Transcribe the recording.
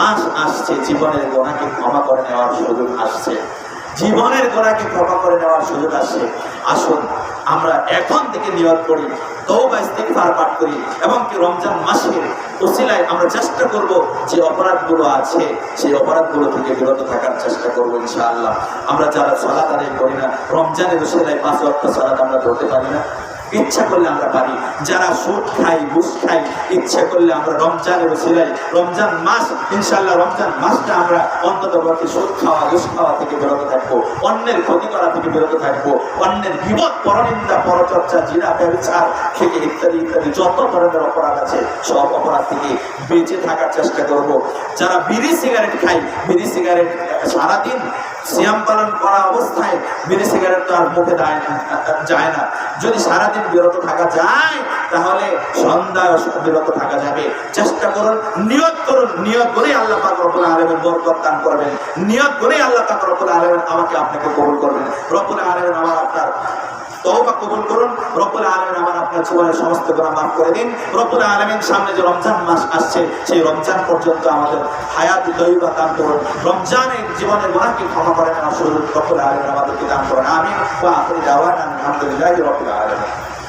মাস আসছে, জীবনের গোনাকে ক্ষমা করে নেওয়ার সুযোগ আসছে। জীবনের গোনাকে ক্ষমা করে নেওয়ার সুযোগ আসছে। আসুন, আমরা এখন থেকে নিয়ত করি তৌবা ইস্তিগফার পাঠ করি এবং কি রমজান মাসের ওসিলায় আমরা চেষ্টা করব যে অপরাধগুলো আছে, সেই অপরাধগুলো থেকে বিরত থাকার চেষ্টা করব ইনশাআল্লাহ। আমরা যারা সলাত আদায় করি না, রমজানের ওসিলায় পাঁচ ওয়াক্ত সলাত আমরা করতে পারি না। ইচ্ছা করলে আমরা পারি। যারা সুদ খাই ঘুষ খাই ইচ্ছা করলে আমরা রমজানের ওসিলাই রমজান মাস ইনশাল্লাহ রমজান মাসটা আমরা অন্তত পক্ষে সুদ খাওয়া, ঘুষ খাওয়া থেকে বিরত থাকব। অন্যের ক্ষতি করা থেকে বিরত থাকব। অন্যের বিপদ, পরনিন্দা, পরচর্চা জিরা ব্যবচার থেকে ইত্যাদি ইত্যাদি যত ধরনের অপরাধ আছে, সব অপরাধ থেকে বেঁচে থাকার চেষ্টা করব। যারা বিড়ি সিগারেট খাই বিড়ি সিগারেট সারাদিন সিয়াম পালন করা অবস্থায় বিড়ি সিগারেট তো আর মুখে দেয় না- যায় না। যদি সারাদিন বিরত থাকা যায়, তাহলে সন্ধ্যায় অসুখ বিরত থাকা যাবে। চেষ্টা করুন, নিয়ত করুন, নিয়ত করেই আল্লাহ পাক রব্বুল আলামিন বরকত দান করবেন। নিয়ত করেই আল্লাহ পাক রব্বুল আলামিন আমাকে আপনাকে কবুল করবেন। রব্বুল আলামিন আমার আপনার তওবা কবুল করুন। রব্বুল আলামিন আমার আপনার জীবনের সমস্ত গুনাহ মাফ করে দিন। রব্বুল আলামিন সামনে যে রমজান মাস আসছে, সেই রমজান পর্যন্ত আমাদের হায়াত তৈবা দান করুন। রমজানের জীবনের গুনাহকে ক্ষমা করেন? নেওয়ার সুযোগ রব্বুল আমাদেরকে দান করুন। আমিন। ওয়া আখিরি দাওয়ানা আলহামদুলিল্লাহি রাব্বিল আলামিন।